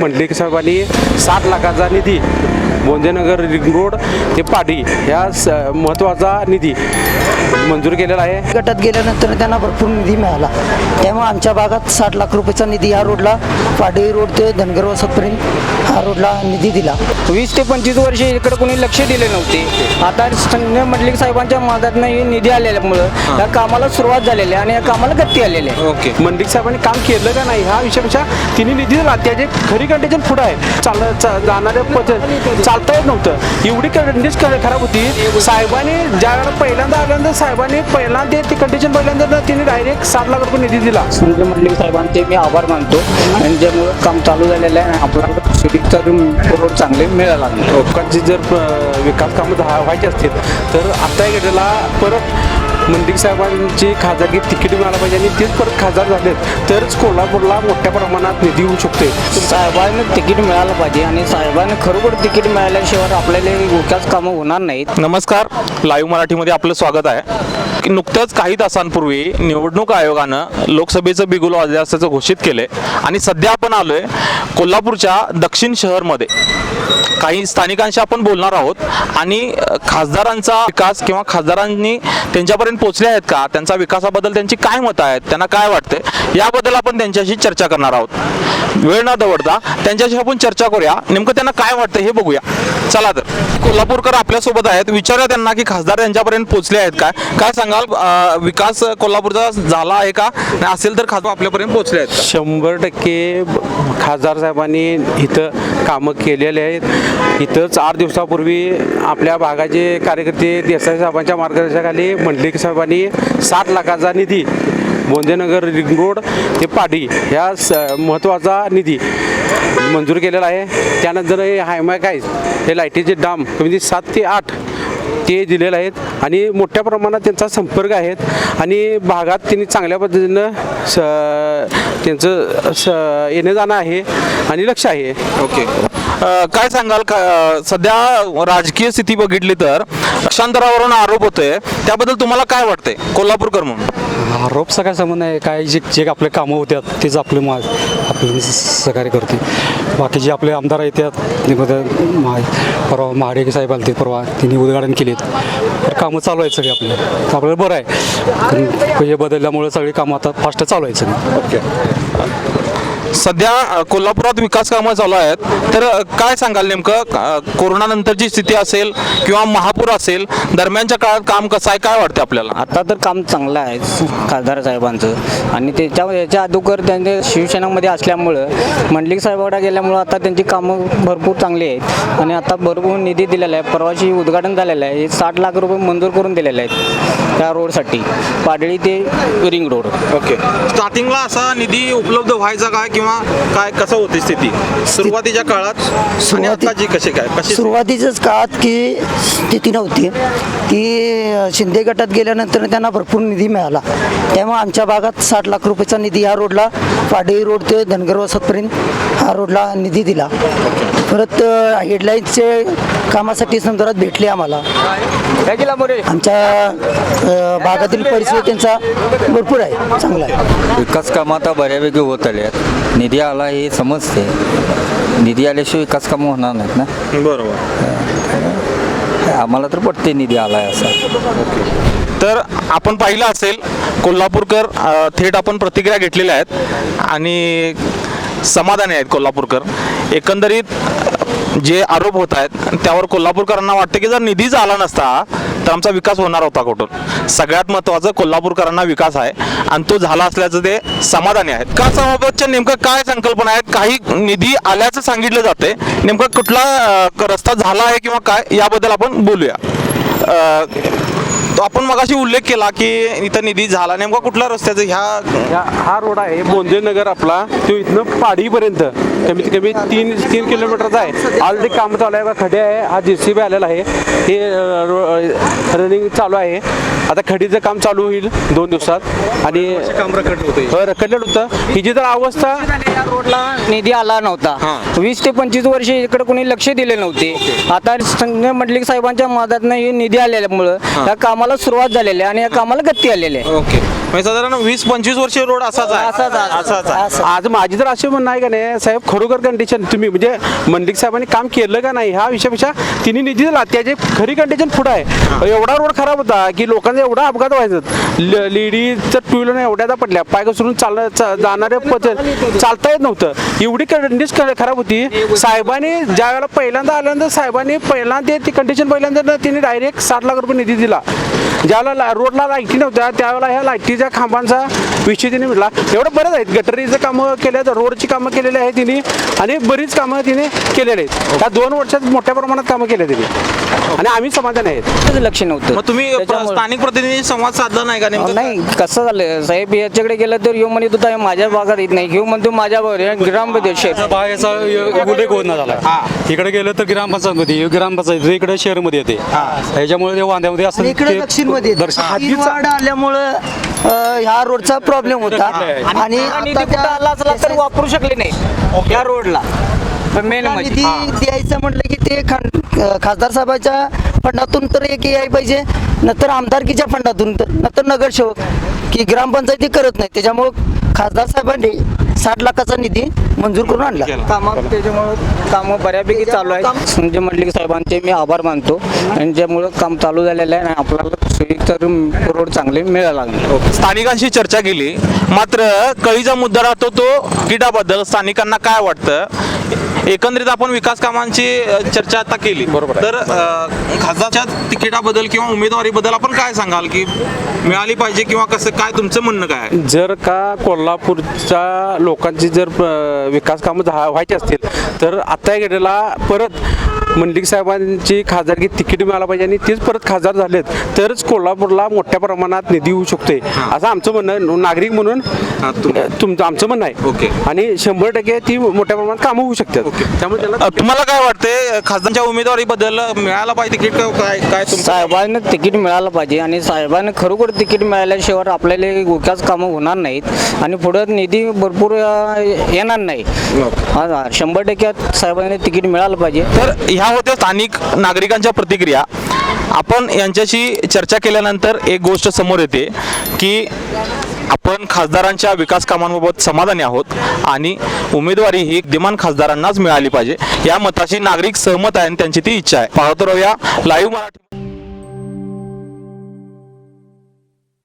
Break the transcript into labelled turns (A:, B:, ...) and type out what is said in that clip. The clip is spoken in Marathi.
A: मंडलिक साहेबांनी साठ लाखाचा निधी बोंदेनगर रिंग रोड ते पाडी ह्या स महत्त्वाचा निधी. मंजूर केलेला आहे.
B: गटात गेल्यानंतर त्यांना भरपूर निधी मिळाला. त्यामुळे आमच्या भागात साठ लाख रुपयाचा निधी या रोडला पाडी रोड ते धनगर वसतपर्यंत हा रोडला निधी दिला.
C: वीस ते पंचवीस वर्षे इकडे कोणी लक्ष दिले नव्हते. आता संजय मंडलिक साहेबांच्या मार्गातनं हे निधी आलेल्यामुळं या कामाला सुरुवात झालेली आहे आणि या कामाला गती आलेली आहे.
A: ओके. मंडलिक साहेबांनी काम केलं का नाही. ह्या विषयापेक्षा तिने निधी दिला. त्याचे खरी कंडिशन पुढं आहे. चाल जाणाऱ्या पथ चालता येत नव्हतं. एवढी कंडिशन खराब होती. साहेबांनी ज्या वेळेला पहिल्यांदा आल्यानंतर साहेबांनी पहिल्यांदा ती कंडिशन पहिल्यांदा तिने डायरेक्ट साठ लाख रुपये निधी दिला.
C: संजय मंडलिक साहेबांचे मी आभार मानतो. त्यांच्यामुळं काम चालू झालेलं आहे आणि आपल्याला सुदीचा रोड चांगले मिळाला
A: लोकांची जर विकास कामं व्हायची असतील तर आता एक घडीला परत मंडिक साहेबांची खासदारकी तिकीट मिळालं पाहिजे आणि तेच परत खासदार झालेत. तरच कोल्हापूरला मोठ्या प्रमाणात निधी होऊ शकते
C: साहेबांना तिकीट मिळालं पाहिजे आणि साहेबांना खरोखर तिकीट मिळाल्याशिवाय आपल्याला विकास कामं होणार नाहीत.
D: नमस्कार. लाईव्ह मराठीमध्ये आपलं स्वागत आहे. की नुकतंच काही तासांपूर्वी निवडणूक आयोगानं लोकसभेचं बिगुल वाजले असल्याचं घोषित केलंय. आणि सध्या आपण आलोय कोल्हापूरच्या दक्षिण शहरमध्ये. काही स्थानिकांशी आपण बोलणार आहोत आणि खासदारांचा विकास किंवा खासदारांनी त्यांच्यापर्यंत पोहोचले आहेत का? त्यांचा विकासाबद्दल त्यांची काय मतं आहेत? त्यांना काय वाटते याबद्दल आपण त्यांच्याशी चर्चा करणार आहोत. वेळ न दवडता त्यांच्याशी आपण चर्चा करूया. नेमकं त्यांना काय वाटतं हे बघूया. चला तर. कोल्हापूरकर आपल्यासोबत आहेत. विचारूया त्यांना की खासदार त्यांच्यापर्यंत पोहोचले आहेत काय काय सांगाल अ, विकास कोल्हापूरचा झाला आहे का? नाही असेल तर खासदार आपल्यापर्यंत पोहोचले आहेत. का?
A: शंभर टक्के खासदार साहेबांनी इथं कामं केलेले आहेत. इथं चार दिवसापूर्वी आपल्या भागाचे कार्यकर्ते देसाई साहेबांच्या मार्गदर्शनाखाली मंडलिक साहेबांनी साठ लाखाचा निधी बोंदेनगर रिंग रोड ते पाडी ह्या स महत्त्वाचा निधी मंजूर केलेला आहे. त्यानंतर हे हायमॅक आहे हे लाईटीचे डाम म्हणजे कमी सात ते आठ ते दिलेले आहेत आणि मोठ्या प्रमाणात त्यांचा संपर्क आहेत आणि भागात त्यांनी चांगल्या पद्धतीनं स त्यांचं स येणं जाणं आहे आणि लक्ष आहे.
D: ओके. काय सांगाल? का सध्या राजकीय स्थिती बघितली तर पक्षांतरावरून आरोप होतोय. त्याबद्दल तुम्हाला काय वाटतंय? कोल्हापूरकर म्हणून.
E: आरोपचा काय संबंध आहे काय जे जे आपले कामं होत्यात तेच आपले मा आपले सहकार्य करते बाकी जे आपले आमदार आहेत त्यात परवा महाडिक साहेब आले ते परवा त्यांनी उद्घाटन केलेत. तर कामं चालू आहेत सगळे आपले. तर आपल्याला बरं आहे. कारण हे बदलल्यामुळे सगळी कामं आता फास्ट चालू आहेत सगळी.
D: सध्या कोल्हापुरात विकास कामं चालू आहेत. तर काय सांगाल नेमकं? कोरोनानंतरची स्थिती असेल किंवा महापूर असेल दरम्यानच्या काळात काम कसं आहे काय वाटतं आपल्याला?
C: आता तर काम चांगलं आहे खासदार साहेबांचं. आणि त्याच्या याच्या अगोदर त्यांचे शिवसेनामध्ये असल्यामुळं मंडलिक साहेबांकडे गेल्यामुळं आता त्यांची कामं भरपूर चांगली आहेत. आणि आता भरपूर निधी दिलेला आहे. परवाशी उद्घाटन झालेलं आहे. हे साठ लाख रुपये मंजूर करून दिलेले आहेत त्या रोडसाठी. पाडळी ते रिंग रोड.
D: ओके. स्टार्टिंगला असा निधी उपलब्ध व्हायचा काय? किंवा काय कसं होती स्थिती? सुरुवातीच्या काळात
B: सुरुवाती-
D: आताची कशी काय? कशी
B: सुरुवातीच्याच काळात की स्थिती नव्हती. की शिंदे गटात गेल्यानंतर त्यांना भरपूर निधी मिळाला. त्यामुळे आमच्या भागात साठ लाख रुपयाचा निधी या रोडला पाडी रोड ते धनगर वसतपर्यंत हा रोडला निधी दिला. परत हेडलाईन्सचे कामासाठी संदर्भात भेटले आम्हाला. आमच्या भागातील परिस्थिती त्यांचा भरपूर आहे चांगला आहे.
F: विकास कामं आता बऱ्यापैकी होत आले आहेत. निधी आला हे समजते. निधी आल्याशिवाय विकास कामं होणार नाहीत ना?
D: बरोबर.
F: आम्हाला तर पटते निधी आला आहे असा.
D: तर आपण पाहिलं असेल कोल्हापूरकर थेट आपण प्रतिक्रिया घेतलेल्या आहेत आणि समाधानी आहेत कोल्हापूरकर. एकंदरीत जे आरोप होत आहेत त्यावर कोल्हापूरकरांना वाटतं की जर निधीच आला नसता तर आमचा विकास होणार होता कुठून? सगळ्यात महत्त्वाचं कोल्हापूरकरांना विकास आहे आणि तो झाला असल्याचं ते समाधानी आहेत. विकासाबाबतच्या नेमकं काय संकल्पना आहेत? काही निधी आल्याचं सांगितलं जाते. नेमकं कुठला रस्ता झाला आहे किंवा काय याबद्दल आपण बोलूया. तो आपण मगाशी उल्लेख केला की इथं निधी झाला. नेमका कुठल्या रस्त्याचं ह्या
A: हा रोड आहे बोंदेनगर आपला. तो इथनं पाडीपर्यंत कमीत कमी तीन तीन किलोमीटरचा आहे. ऑलरेडी काम चालू आहे बघा, खडे आहे हा जे सी बी आलेला आहे. हे रनिंग चालू आहे. आता खडीचं काम चालू होईल दोन दिवसात. आणि
D: काम रखड होते.
A: हो, रखडलेलं होतं. ही जी तर अवस्था
C: या रोडला निधी आला नव्हता. वीस ते पंचवीस वर्षे इकडे कोणी लक्ष दिले नव्हते. आता संजय मंडलिक साहेबांच्या मार्गातनं हे निधी आलेल्यामुळं या कामाला सुरुवात झालेली आहे आणि या कामाला गती आलेली आहे.
D: ओके. म्हणजे साधारण वीस पंचवीस वर्ष रोड असाच आहे. असाच आहे.
A: आज माझी तर असे म्हणणं आहे का नाही साहेब खरोखर कंडिशन तुम्ही म्हणजे मंडलिक साहेबांनी काम केलं का नाही ह्या विषयापेक्षा तिने निधी दिला त्याची खरी कंडिशन पुढं आहे. एवढा रोड खराब होता की लोकांचा एवढा अपघात व्हायचं. लेडीजचं टू व्हीलर एवढ्यादा पडल्या पाय घसरून चाल चा- जाणारे पद चालता येत नव्हतं. एवढी कंडिशन खराब होती. साहेबांनी ज्या वेळेला पहिल्यांदा आल्यानंतर साहेबांनी पहिल्यांदा ती कंडिशन पहिल्यांदा तिने डायरेक्ट साठ लाख रुपये निधी दिला. ज्यावेळेला ला- रोडला लाईटी नव्हत्या त्यावेळेला ह्या लाईटीच्या खांबांचा विषय तिने मिळला एवढं बरंच आहेत. गटरीचं कामं केले आहेत रोडची कामं केलेली आहेत तिने आणि बरीच कामं तिने केलेली आहेत. त्या दोन वर्षात मोठ्या प्रमाणात कामं केले तिने. आणि आम्ही समाधान आहेत.
C: त्याचं लक्ष नव्हतं.
D: मग तुम्ही स्थानिक प्रतिनिधी संवाद साधला नाही का नेमकं?
C: नाही. कसं झालं साहेब याच्याकडे गेलं तर येऊ म्हणत होता माझ्या भागात येत नाही. घेऊ म्हणतो माझ्या आहे.
E: बाहेरचा उल्लेख होत नाही झाला इकडे गेलं तर ग्रामपंचायतमध्ये ग्रामपंचायत इकडे शहरमध्ये येते. ह्याच्यामुळे ते वांद्यामध्ये असं
B: इकडे दक्षिणमध्ये आल्यामुळं ह्या रोडचा प्रॉब्लेम होता. आणि
C: निधी
B: आता
C: कुठं आला असला तर
B: त्या-
C: वापरू शकले नाही या रोडला. मेन म्हणजे
B: निधी द्यायचं म्हटलं की ते खासदार साहेबाच्या फंडातून तर एक यायला पाहिजे नंतर आमदारकीच्या फंडातून तर नंतर नगरसेवक की ग्रामपंचायती करत नाही. त्याच्यामुळं खासदार साहेबांनी साठ लाखाचा निधी मंजूर करून आणला.
C: कामं त्याच्यामुळं कामं बऱ्यापैकी चालू आहेत. संजय मंडलिक साहेबांचे मी आभार मानतो. आणि ज्यामुळं काम चालू झालेलं आहे आणि आपल्याला रोड चांगले मिळायला लागले.
D: स्थानिकांशी चर्चा केली. मात्र कळीचा मुद्दा राहतो तो किटाबद्दल. स्थानिकांना काय वाटतं? एकंदरीत आपण विकास कामांची चर्चा आता केली बरोबर तर खासदारच्या तिकिटाबद्दल किंवा उमेदवारीबद्दल आपण काय सांगाल की मिळाली पाहिजे किंवा कसं काय तुमचं म्हणणं काय?
A: जर का कोल्हापूरच्या लोकांची जर विकास कामं व्हायची असतील तर आता घडीला परत मंडलिक साहेबांची खासदारकी तिकीट मिळायला पाहिजे आणि तेच परत खासदार झालेत तरच कोल्हापूरला मोठ्या प्रमाणात निधी होऊ शकतोय. असं आमचं म्हणणं. नागरिक म्हणून
D: तुम-
A: तुमचं आमचं म्हणणं आहे.
D: ओके.
A: आणि शंभर टक्के ती मोठ्या प्रमाणात कामं होऊ शकतात. त्यामुळे त्याला
D: तुम्हाला काय वाटते खासदारच्या उमेदवारीबद्दल मिळायला पाहिजे तिकीट काय काय तुमचं?
C: साहेबांना तिकीट मिळालं पाहिजे आणि साहेबांना खरोखर तिकीट मिळाल्याशिवाय आपल्याला विकास कामं होणार नाहीत आणि पुढं निधी भरपूर येणार नाही. शंभर टक्के साहेबांना तिकीट मिळालं पाहिजे.
D: तर ह्या होत्या स्थानिक नागरिकांच्या प्रतिक्रिया. आपण यांच्याशी चर्चा केल्यानंतर एक गोष्ट समोर येते की आपण खासदारांच्या विकास कामांबाबत समाधानी आहोत आणि उमेदवारी ही दिमान खासदारांनाच मिळाली पाहिजे. या मताशी नागरिक सहमत आहे आणि त्यांची ती इच्छा आहे. पाहतो राहूया लाईव्ह मराठी